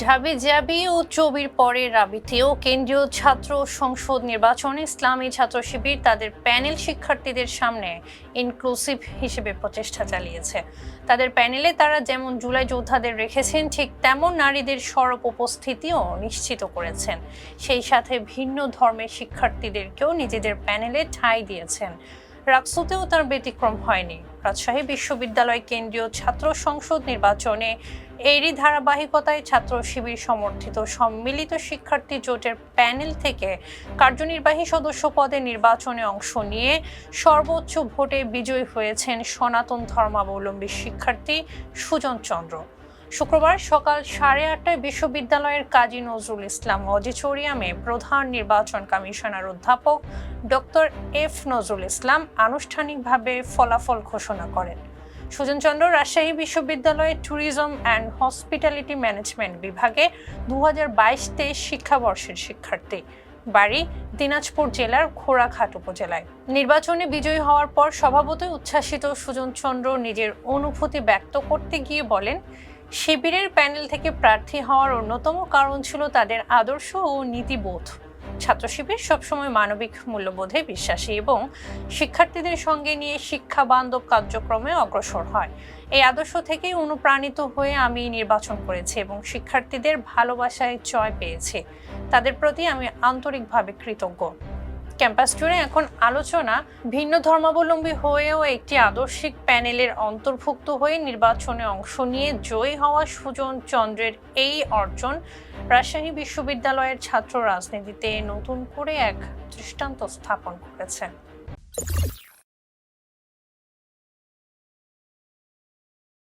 ঢাবি জ্যাবি ও চবির পরে রাবিতেও কেন্দ্রীয় ছাত্র সংসদ নির্বাচনে ইসলামী ছাত্র শিবির তাদের প্যানেল শিক্ষার্থীদের সামনে ইনক্লুসিভ হিসেবে প্রচেষ্টা চালিয়েছে। তাদের প্যানেলে তারা যেমন জুলাই যোদ্ধাদের রেখেছেন, ঠিক তেমন নারীদের সরব উপস্থিতিও নিশ্চিত করেছেন। সেই সাথে ভিন্ন ধর্মের শিক্ষার্থীদেরকেও নিজেদের প্যানেলে ঠাঁই দিয়েছেন। রাকসুতেও তার ব্যতিক্রম হয়নি। রাজশাহী বিশ্ববিদ্যালয় কেন্দ্রীয় ছাত্র সংসদ নির্বাচনে এরই ধারাবাহিকতায় ছাত্র শিবির সমর্থিত সম্মিলিত শিক্ষার্থী জোটের প্যানেল থেকে কার্যনির্বাহী সদস্য পদে নির্বাচনে অংশ নিয়ে সর্বোচ্চ ভোটে বিজয়ী হয়েছেন সনাতন ধর্মাবলম্বী শিক্ষার্থী সুজন চন্দ্র। শুক্রবার সকাল সাড়ে আটটায় বিশ্ববিদ্যালয়ের কাজী নজরুল ইসলাম অডিটোরিয়ামে প্রধান নির্বাচন কমিশনার অধ্যাপক ডক্টর এফ নজরুল ইসলাম আনুষ্ঠানিকভাবে ফলাফল ঘোষণা করেন। সুজনচন্দ্র রাজশাহী বিশ্ববিদ্যালয়ের ট্যুরিজম অ্যান্ড হসপিটালিটি ম্যানেজমেন্ট বিভাগে দু হাজার বাইশ তেইশ শিক্ষাবর্ষের শিক্ষার্থী। বাড়ি দিনাজপুর জেলার ঘোড়াঘাট উপজেলায়। নির্বাচনে বিজয়ী হওয়ার পর স্বভাবতই উচ্ছ্বাসিত সুজনচন্দ্র নিজের অনুভূতি ব্যক্ত করতে গিয়ে বলেন শিবিরের প্যানেল থেকে প্রার্থী হওয়ার অন্যতম কারণ ছিল তাদের আদর্শ ও নীতিবোধ। ছাত্র শিবির সবসময় মানবিক মূল্যবোধে বিশ্বাসী এবং শিক্ষার্থীদের সঙ্গে নিয়ে শিক্ষা বান্ধব কার্যক্রমে অগ্রসর হয়। এই আদর্শ থেকেই অনুপ্রাণিত হয়ে আমি নির্বাচন করেছি এবং শিক্ষার্থীদের ভালোবাসায় জয় পেয়েছি। তাদের প্রতি আমি আন্তরিকভাবে কৃতজ্ঞ। ক্যাম্পাস জুড়ে এখন আলোচনা ভিন্ন ধর্মাবলম্বী হয়েও একটি আদর্শিক প্যানেলের অন্তর্ভুক্ত হয়ে নির্বাচনে অংশ নিয়ে জয়ী হওয়া সুজন চন্দ্রের এই অর্জন রাজশাহী বিশ্ববিদ্যালয়ের ছাত্র রাজনীতিতে নতুন করে এক দৃষ্টান্ত স্থাপন করেছে।